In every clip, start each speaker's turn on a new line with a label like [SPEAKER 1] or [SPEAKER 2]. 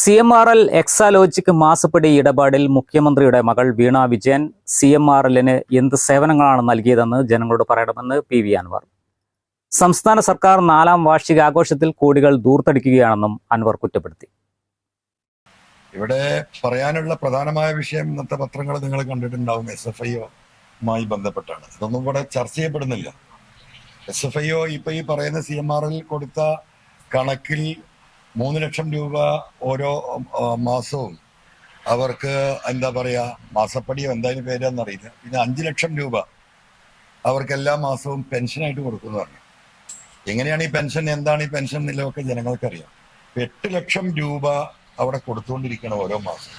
[SPEAKER 1] C M R L Exalogic മാസപ്പടി ഇടപാടിൽ മുഖ്യമന്ത്രിയുടെ മകൾ Veena Vijayan C M R എല്ലിന് എന്ത് സേവനങ്ങളാണ് നൽകിയതെന്ന് ജനങ്ങളോട് പറയണമെന്ന് പി വി അൻവർ. സംസ്ഥാന സർക്കാർ നാലാം വാർഷിക വാർഷികാഘോഷത്തിൽ കോടികൾ ദൂർത്തടിക്കുകയാണെന്നും അൻവർ കുറ്റപ്പെടുത്തി.
[SPEAKER 2] ഇവിടെ പറയാനുള്ള പ്രധാനമായ വിഷയം ഇന്നത്തെ പത്രങ്ങൾ നിങ്ങൾ കണ്ടിട്ടുണ്ടാവും. എസ് എഫ് ഐയുമായി ബന്ധപ്പെട്ടാണ്. ഇതൊന്നും ഇവിടെ ചർച്ച ചെയ്യപ്പെടുന്നില്ല. എസ് എഫ് ഐ ഇപ്പൊ ഈ പറയുന്ന സി എം ആർ എൽ കൊടുത്ത കണക്കിൽ മൂന്ന് ലക്ഷം രൂപ ഓരോ മാസവും അവർക്ക് എന്താ പറയുക മാസപ്പടിയോ എന്തായാലും പേരെന്നറിയില്ല പിന്നെ അഞ്ചു ലക്ഷം രൂപ അവർക്ക് എല്ലാ മാസവും പെൻഷനായിട്ട് കൊടുക്കുന്നു പറഞ്ഞു. എങ്ങനെയാണ് ഈ പെൻഷൻ എന്താണ് ഈ പെൻഷൻ എന്നുള്ളതൊക്കെ ജനങ്ങൾക്കറിയാം. എട്ട് ലക്ഷം രൂപ അവിടെ കൊടുത്തുകൊണ്ടിരിക്കണം ഓരോ മാസം.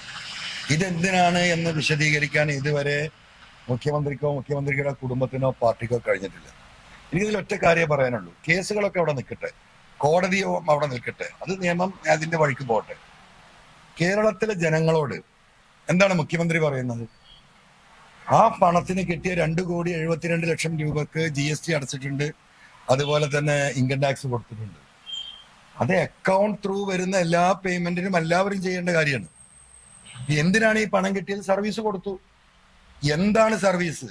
[SPEAKER 2] ഇതെന്തിനാണ് എന്ന് വിശദീകരിക്കാൻ ഇതുവരെ മുഖ്യമന്ത്രിക്കോ മുഖ്യമന്ത്രിയുടെ കുടുംബത്തിനോ പാർട്ടിക്കോ കഴിഞ്ഞിട്ടില്ല. എനിക്കിതിൽ ഒറ്റ കാര്യമേ പറയാനുള്ളൂ. കേസുകളൊക്കെ അവിടെ നിൽക്കട്ടെ. കോടതിയോ അവിടെ നിൽക്കട്ടെ. അത് നിയമം അതിന്റെ വഴിക്ക് പോട്ടെ കേരളത്തിലെ ജനങ്ങളോട് എന്താണ് മുഖ്യമന്ത്രി പറയുന്നത്? ആ പണത്തിന് കിട്ടിയ രണ്ട് കോടി എഴുപത്തിരണ്ട് ലക്ഷം രൂപക്ക് ജി എസ് ടി അടച്ചിട്ടുണ്ട്. അതുപോലെ തന്നെ ഇൻകം ടാക്സ് കൊടുത്തിട്ടുണ്ട്. അത് അക്കൗണ്ട് ത്രൂ വരുന്ന എല്ലാ പേയ്മെന്റിനും എല്ലാവരും ചെയ്യേണ്ട കാര്യമാണ്. എന്തിനാണ് ഈ പണം കിട്ടിയത്? സർവീസ് കൊടുത്തു. എന്താണ് സർവീസ്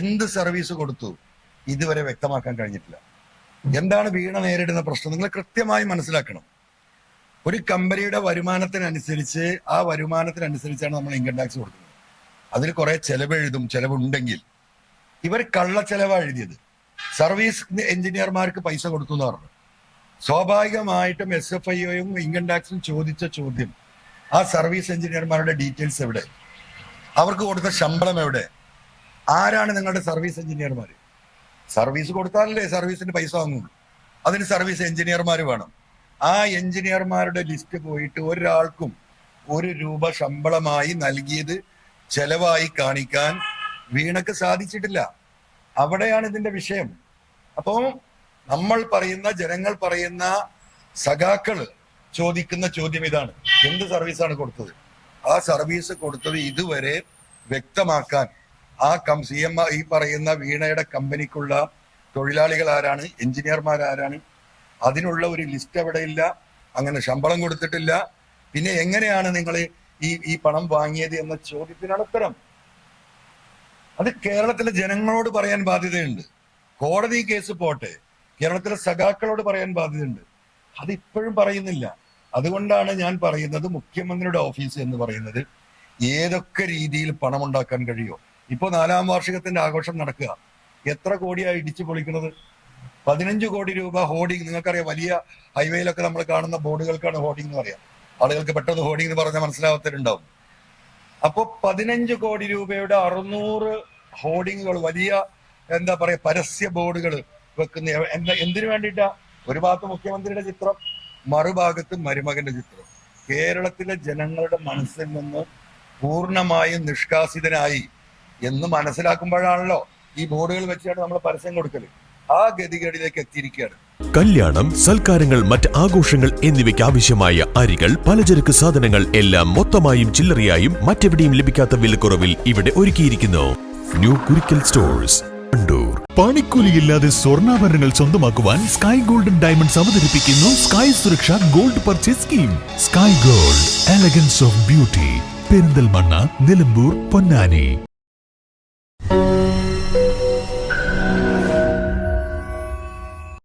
[SPEAKER 2] എന്ത് സർവീസ് കൊടുത്തു? ഇതുവരെ വ്യക്തമാക്കാൻ കഴിഞ്ഞിട്ടില്ല. എന്താണ് വീണ നേരിടുന്ന പ്രശ്നം? നിങ്ങൾ കൃത്യമായി മനസ്സിലാക്കണം. ഒരു കമ്പനിയുടെ വരുമാനത്തിനനുസരിച്ച് ആ വരുമാനത്തിനനുസരിച്ചാണ് നമ്മൾ ഇൻകം ടാക്സ് കൊടുക്കുന്നത്. അതിൽ കുറെ ചെലവ് എഴുതും ചെലവുണ്ടെങ്കിൽ. ഇവർ കള്ള ചെലവാണ് എഴുതിയത്. സർവീസ് എഞ്ചിനീയർമാർക്ക് പൈസ കൊടുത്തു എന്ന് പറഞ്ഞു. സ്വാഭാവികമായിട്ടും എസ് എഫ് ഐയും ഇൻകം ടാക്സും ചോദിച്ച ചോദ്യം ആ സർവീസ് എഞ്ചിനീയർമാരുടെ ഡീറ്റെയിൽസ് എവിടെ? അവർക്ക് കൊടുത്ത ശമ്പളം എവിടെ? ആരാണ് നിങ്ങളുടെ സർവീസ് എഞ്ചിനീയർമാർ സർവീസ് കൊടുത്താലല്ലേ സർവീസിന് പൈസ വാങ്ങും. അതിന് സർവീസ് എഞ്ചിനീയർമാർ വേണം. ആ എഞ്ചിനീയർമാരുടെ ലിസ്റ്റ് പോയിട്ട് ഒരാൾക്കും ഒരു രൂപ ശമ്പളമായി നൽകിയത് ചെലവായി കാണിക്കാൻ വീണക്ക് സാധിച്ചിട്ടില്ല. അവിടെയാണ് ഇതിന്റെ വിഷയം. അപ്പോ നമ്മൾ പറയുന്ന ജനങ്ങൾ പറയുന്ന സഖാക്കൾ ചോദിക്കുന്ന ചോദ്യം ഇതാണ്. എന്ത് സർവീസാണ് കൊടുത്തത്? ആ സർവീസ് കൊടുത്തത് ഇതുവരെ വ്യക്തമാക്കാൻ ആ കം സി എം ഈ പറയുന്ന വീണയുടെ കമ്പനിക്കുള്ള തൊഴിലാളികൾ ആരാണ്? എഞ്ചിനീയർമാർ ആരാണ്? അതിനുള്ള ഒരു ലിസ്റ്റ് അവിടെ ഇല്ല. അങ്ങനെ ശമ്പളം കൊടുത്തിട്ടില്ല. പിന്നെ എങ്ങനെയാണ് നിങ്ങൾ ഈ ഈ പണം വാങ്ങിയത് എന്ന ചോദ്യത്തിനാണ് ഉത്തരം. അത് കേരളത്തിലെ ജനങ്ങളോട് പറയാൻ ബാധ്യതയുണ്ട്. കോടതി കേസ് പോട്ടെ. കേരളത്തിലെ സഖാക്കളോട് പറയാൻ ബാധ്യതയുണ്ട്. അത് ഇപ്പോഴും പറയുന്നില്ല. അതുകൊണ്ടാണ് ഞാൻ പറയുന്നത് മുഖ്യമന്ത്രിയുടെ ഓഫീസ് എന്ന് പറയുന്നത്. ഏതൊക്കെ രീതിയിൽ പണം ഉണ്ടാക്കാൻ കഴിയോ ഇപ്പോ നാലാം വാർഷികത്തിന്റെ ആഘോഷം നടക്കുക. എത്ര കോടിയായി ഇടിച്ചു പൊളിക്കുന്നത്? പതിനഞ്ച് കോടി രൂപ ഹോർഡിംഗ് നിങ്ങൾക്കറിയാം വലിയ ഹൈവേയിലൊക്കെ നമ്മൾ കാണുന്ന ബോർഡുകൾക്കാണ് ഹോർഡിംഗ് എന്ന് പറയാം. ആളുകൾക്ക് പെട്ടെന്ന് ഹോർഡിംഗ് എന്ന് പറഞ്ഞാൽ മനസ്സിലാവാത്തവരുണ്ടാവും. അപ്പൊ പതിനഞ്ച് കോടി രൂപയുടെ അറുന്നൂറ് ഹോർഡിങ്ങുകൾ വലിയ എന്താ പറയാ പരസ്യ ബോർഡുകൾ വെക്കുന്ന എന്താ എന്തിനു വേണ്ടിയിട്ടാ? ഒരു ഭാഗത്ത് മുഖ്യമന്ത്രിയുടെ ചിത്രം മറുഭാഗത്ത് മരുമകന്റെ ചിത്രം. കേരളത്തിലെ ജനങ്ങളുടെ മനസ്സിൽ നിന്ന് പൂർണമായും നിഷ്കാസിതനായി എന്ന് മനസ്സിലാക്കുമ്പോഴാണല്ലോ ഈ ബോർഡുകൾ വെച്ചാണ് നമ്മൾ പരസ്യം കൊടുക്കൽ. ആ ഗതികേടിലേക്ക് എത്തിയിരിക്കുകയാണ്.
[SPEAKER 3] കല്യാണം സൽക്കാരങ്ങൾ മറ്റ് ആഘോഷങ്ങൾ എന്നിവയ്ക്ക് ആവശ്യമായ അരികൾ പലചരക്ക് സാധനങ്ങൾ എല്ലാം മൊത്തമായും ചില്ലറയായും മറ്റെവിടെയും ലഭിക്കാത്ത വിലക്കുറവിൽ ഇവിടെ ഒരുക്കിയിരിക്കുന്നു. ന്യൂ കുരിക്കൽ സ്റ്റോഴ്സ് കണ്ടൂർ പണിക്കൂലിയില്ലാതെ സ്വർണാഭരണങ്ങൾ സ്വന്തമാക്കുവാൻ സ്കൈ ഗോൾഡൻ ഡയമണ്ട്സ് അവതരിപ്പിക്കുന്നു sky Suraksha gold purchase scheme sky gold elegance of beauty Perinthalmanna Nilambur Ponnani.